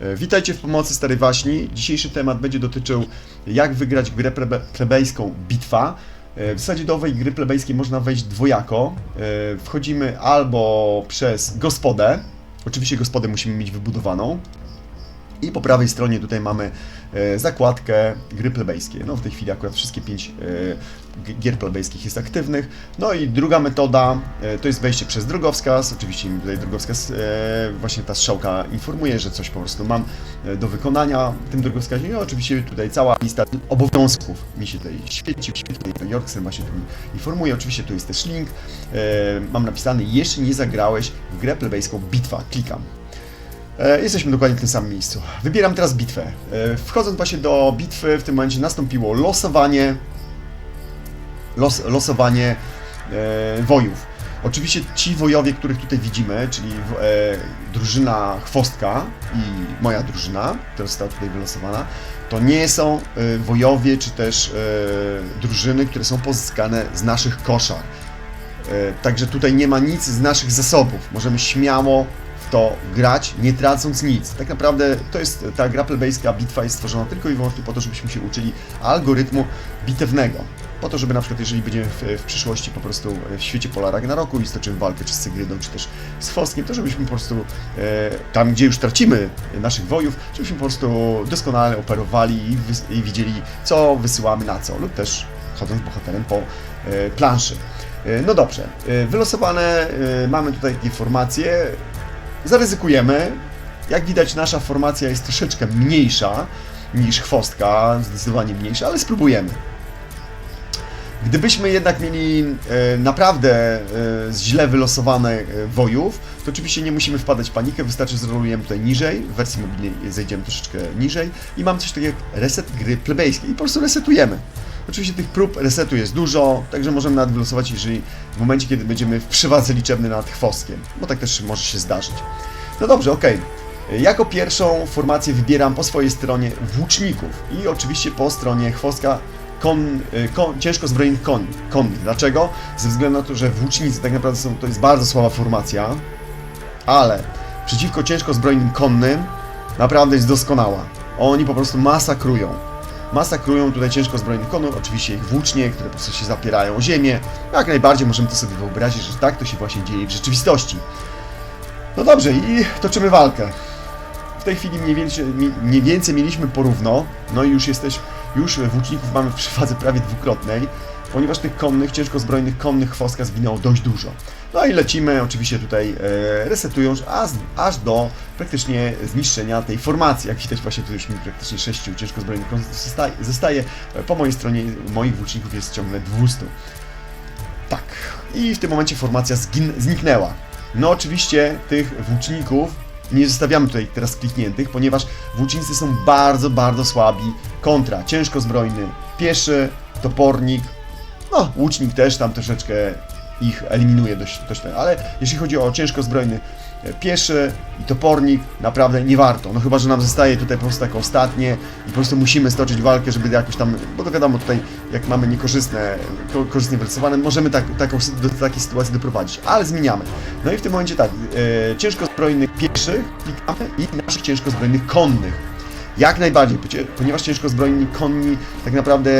E, Witajcie w pomocy Starej Waśni. Dzisiejszy temat będzie dotyczył jak wygrać grę plebe- plebejską Bitwa. E, W zasadzie do owej gry plebejskiej można wejść dwojako. E, Wchodzimy albo przez gospodę. Oczywiście gospodę musimy mieć wybudowaną. I po prawej stronie tutaj mamy zakładkę gry plebejskie. No w tej chwili akurat wszystkie pięć gier plebejskich jest aktywnych. No i druga metoda e, to jest wejście przez drogowskaz. Oczywiście mi tutaj drogowskaz, e, właśnie ta strzałka informuje, że coś po prostu mam e, do wykonania w tym drogowskazie. I oczywiście tutaj cała lista obowiązków mi się tutaj świeci, świetnie Yorksen właśnie tu informuje. Oczywiście tu jest też link. Mam napisany, jeszcze nie zagrałeś w grę plebejską Bitwa. Klikam. Jesteśmy dokładnie w tym samym miejscu. Wybieram teraz bitwę. Wchodząc właśnie do bitwy, w tym momencie nastąpiło losowanie, los, losowanie e, wojów. Oczywiście ci wojowie, których tutaj widzimy, czyli e, drużyna Chwostka i moja drużyna, która została tutaj wylosowana, to nie są e, wojowie czy też e, drużyny, które są pozyskane z naszych koszar. E, Także tutaj nie ma nic z naszych zasobów. Możemy śmiało w to grać, nie tracąc nic. Tak naprawdę to jest ta gra plebejska, bitwa jest stworzona tylko i wyłącznie po to, żebyśmy się uczyli algorytmu bitewnego. Po to, żeby na przykład, jeżeli będziemy w, w przyszłości po prostu w świecie pola Ragnaroku i stoczymy walkę czy z Cygrydą, czy też z Foskiem, to żebyśmy po prostu e, tam, gdzie już tracimy naszych wojów, żebyśmy po prostu doskonale operowali i, i widzieli, co wysyłamy na co, lub też chodząc bohaterem po e, planszy. E, No dobrze, e, wylosowane e, mamy tutaj takie formacje. Zaryzykujemy. Jak widać, nasza formacja jest troszeczkę mniejsza niż chwostka, zdecydowanie mniejsza, ale spróbujemy. Gdybyśmy jednak mieli e, naprawdę e, źle wylosowane e, wojów, to oczywiście nie musimy wpadać w panikę, wystarczy zrolujemy tutaj niżej, w wersji mobilnej zejdziemy troszeczkę niżej i mamy coś takiego jak reset gry plebejskiej i po prostu resetujemy. Oczywiście tych prób resetu jest dużo, także możemy nawet wylosować, jeżeli w momencie, kiedy będziemy w przewadze liczebnej nad chwostkiem, bo tak też może się zdarzyć. No dobrze, okej. Jako pierwszą formację wybieram po swojej stronie włóczników i oczywiście po stronie chwostka kon, y, kon, ciężko zbrojnych koni. Dlaczego? Ze względu na to, że włócznicy tak naprawdę są, to jest bardzo słaba formacja, ale przeciwko ciężko zbrojnym konnym naprawdę jest doskonała. Oni po prostu masakrują. Masakrują tutaj ciężko zbrojnych konów, oczywiście ich włócznie, które po prostu się zapierają o ziemię. Jak najbardziej możemy to sobie wyobrazić, że tak to się właśnie dzieje w rzeczywistości. No dobrze, i toczymy walkę. W tej chwili mniej więcej, mniej więcej mieliśmy porówno, no i już jesteś, już włóczników mamy w przewadze prawie dwukrotnej, ponieważ tych konnych, ciężko zbrojnych konnych chwostka zginęło dość dużo. No i lecimy oczywiście tutaj e, resetując aż, aż do praktycznie zniszczenia tej formacji. Jak widać właśnie tu już mi praktycznie sześciu ciężko zbrojnych zostaje. E, Po mojej stronie moich włóczników jest ciągle 200. Tak. I w tym momencie formacja zgin- zniknęła. No oczywiście tych włóczników nie zostawiamy tutaj teraz klikniętych, ponieważ włócznicy są bardzo, bardzo słabi. Kontra, ciężko zbrojny, pieszy, topornik, no łucznik też tam troszeczkę ich eliminuje dość, dość ten, ale jeśli chodzi o ciężko zbrojny pieszy i topornik, naprawdę nie warto. No chyba, że nam zostaje tutaj po prostu tak ostatnie i po prostu musimy stoczyć walkę, żeby jakoś tam, bo to wiadomo tutaj, jak mamy niekorzystne, ko, korzystnie wylosowane, możemy tak, taką, do takiej sytuacji doprowadzić, ale zmieniamy. No i w tym momencie tak, e, ciężko zbrojnych pieszych klikamy i naszych ciężko zbrojnych konnych. Jak najbardziej, ponieważ ciężko zbrojni konni tak naprawdę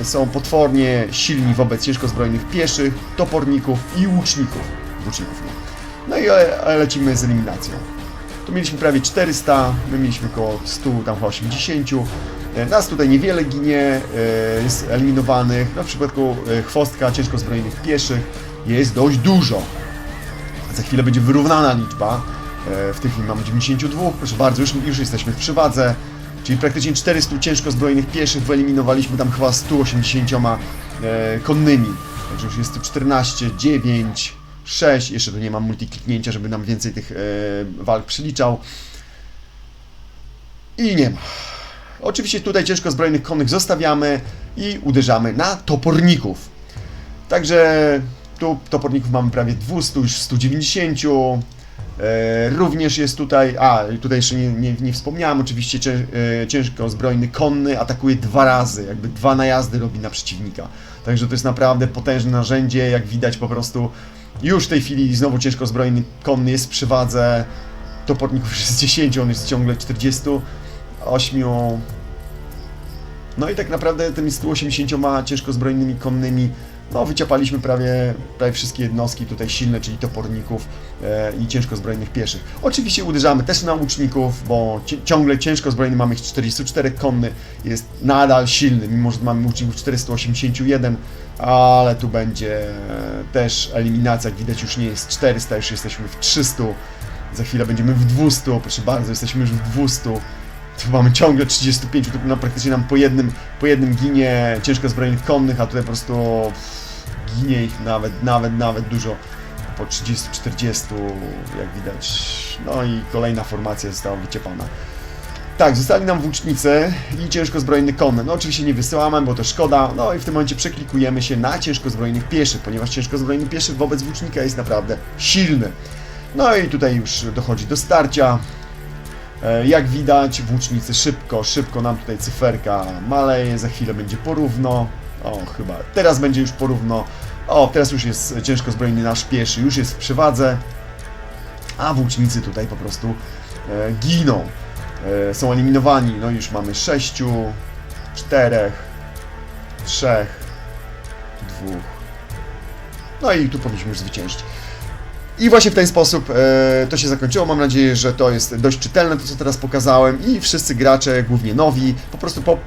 e, są potwornie silni wobec ciężko zbrojnych pieszych, toporników i łuczników. Łuczników nie. No i e, lecimy z eliminacją. Tu mieliśmy prawie 400, my mieliśmy około 100, tam chyba 80. E, Nas tutaj niewiele ginie, e, jest eliminowanych. No w przypadku e, chwostka ciężko zbrojnych pieszych jest dość dużo. Za chwilę będzie wyrównana liczba. E, W tej chwili mamy 92, proszę bardzo, już, już jesteśmy w przywadze. Czyli praktycznie 400 ciężko zbrojnych pieszych wyeliminowaliśmy tam chyba 180 e, konnymi. Także już jest tu 14, 9, 6. Jeszcze tu nie mam multikliknięcia, żeby nam więcej tych e, walk przyliczał. I nie ma. Oczywiście tutaj ciężko zbrojnych konnych zostawiamy i uderzamy na toporników. Także tu toporników mamy prawie 200, już 190. E, również jest tutaj, a tutaj jeszcze nie, nie, nie wspomniałem, oczywiście e, ciężko zbrojny konny atakuje dwa razy, jakby dwa najazdy robi na przeciwnika. Także to jest naprawdę potężne narzędzie, jak widać po prostu już w tej chwili znowu ciężko zbrojny konny jest w przewadze. toporników już jest 10, on jest ciągle 48. No i tak naprawdę tymi 180 ciężko zbrojnymi konnymi, no wyciapaliśmy prawie, prawie wszystkie jednostki tutaj silne, czyli toporników e, i ciężko zbrojnych pieszych. Oczywiście uderzamy też na łuczników, bo ci, ciągle ciężko zbrojny mamy ich 44 konny, jest nadal silny, mimo że mamy łuczników 481, ale tu będzie też eliminacja, jak widać już nie jest 400, już jesteśmy w 300, za chwilę będziemy w 200, proszę bardzo, jesteśmy już w 200. Tu mamy ciągle 35, tu praktycznie nam po jednym, po jednym ginie ciężko zbrojnych konnych, a tutaj po prostu ginie ich nawet, nawet, nawet dużo. Po 30-40, jak widać. No i kolejna formacja została wyciepana. Tak, zostali nam włócznicy i ciężko zbrojny konny. No oczywiście nie wysyłamy, bo to szkoda. No i w tym momencie przeklikujemy się na ciężko zbrojnych pieszych, ponieważ ciężko zbrojny pieszy wobec włócznika jest naprawdę silny. No i tutaj już dochodzi do starcia. E, Jak widać, włócznicy szybko, szybko nam tutaj cyferka maleje, za chwilę będzie porówno. O, chyba teraz będzie już porówno. O, teraz już jest ciężko zbrojny nasz pieszy, już jest w przewadze. A włócznicy tutaj po prostu e, giną. E, są eliminowani. No już mamy sześciu, czterech, trzech, dwóch. No i tu powinniśmy już zwyciężyć. I właśnie w ten sposób e, to się zakończyło. Mam nadzieję, że to jest dość czytelne, to co teraz pokazałem i wszyscy gracze, głównie nowi, po prostu po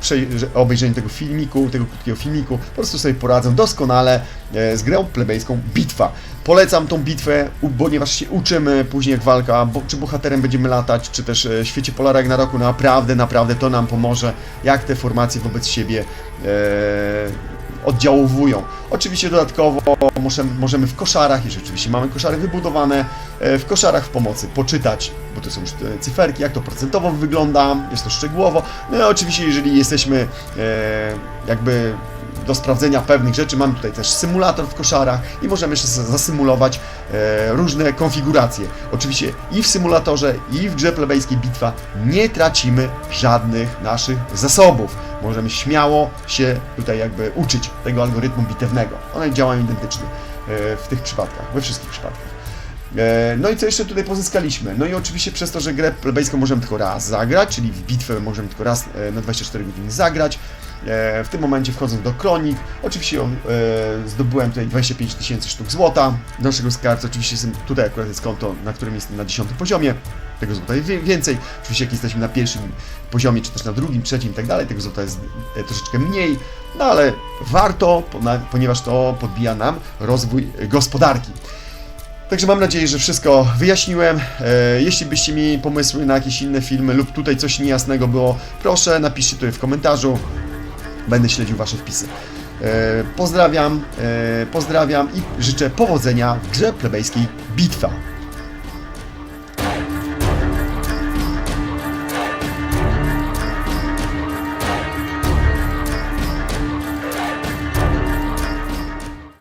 obejrzeniu tego filmiku, tego krótkiego filmiku, po prostu sobie poradzą doskonale e, z grą plebejską Bitwa. Polecam tą bitwę, ponieważ się uczymy później jak walka, bo, czy bohaterem będziemy latać, czy też e, w świecie Polara na roku, naprawdę, naprawdę to nam pomoże, jak te formacje wobec siebie e, oddziałowują. Oczywiście dodatkowo możemy, możemy w koszarach, jeżeli oczywiście mamy koszary wybudowane, e, w koszarach w pomocy poczytać, bo to są już te cyferki, jak to procentowo wygląda, jest to szczegółowo. No i oczywiście, jeżeli jesteśmy e, jakby do sprawdzenia pewnych rzeczy, mamy tutaj też symulator w koszarach i możemy jeszcze zasymulować e, różne konfiguracje. Oczywiście i w symulatorze, i w grze plebejskiej bitwa nie tracimy żadnych naszych zasobów. Możemy śmiało się tutaj jakby uczyć tego algorytmu bitewnego. One działają identycznie e, w tych przypadkach, we wszystkich przypadkach. E, No i co jeszcze tutaj pozyskaliśmy? No i oczywiście przez to, że grę plebejską możemy tylko raz zagrać, czyli w bitwę możemy tylko raz e, na 24 godziny zagrać. W tym momencie wchodząc do kronik, oczywiście zdobyłem tutaj 25 tysięcy sztuk złota do naszego skarbca. Oczywiście tutaj akurat jest konto, na którym jestem na 10 poziomie. Tego złota jest więcej. Oczywiście jak jesteśmy na pierwszym poziomie, czy też na drugim, trzecim i tak dalej, tego złota jest e, troszeczkę mniej. No ale warto, ponieważ to podbija nam rozwój gospodarki. Także mam nadzieję, że wszystko wyjaśniłem. E, jeśli byście mieli pomysły na jakieś inne filmy lub tutaj coś niejasnego było, proszę napiszcie tutaj w komentarzu. Będę śledził Wasze wpisy. E, pozdrawiam, pozdrawiam i życzę powodzenia w grze plebejskiej Bitwa.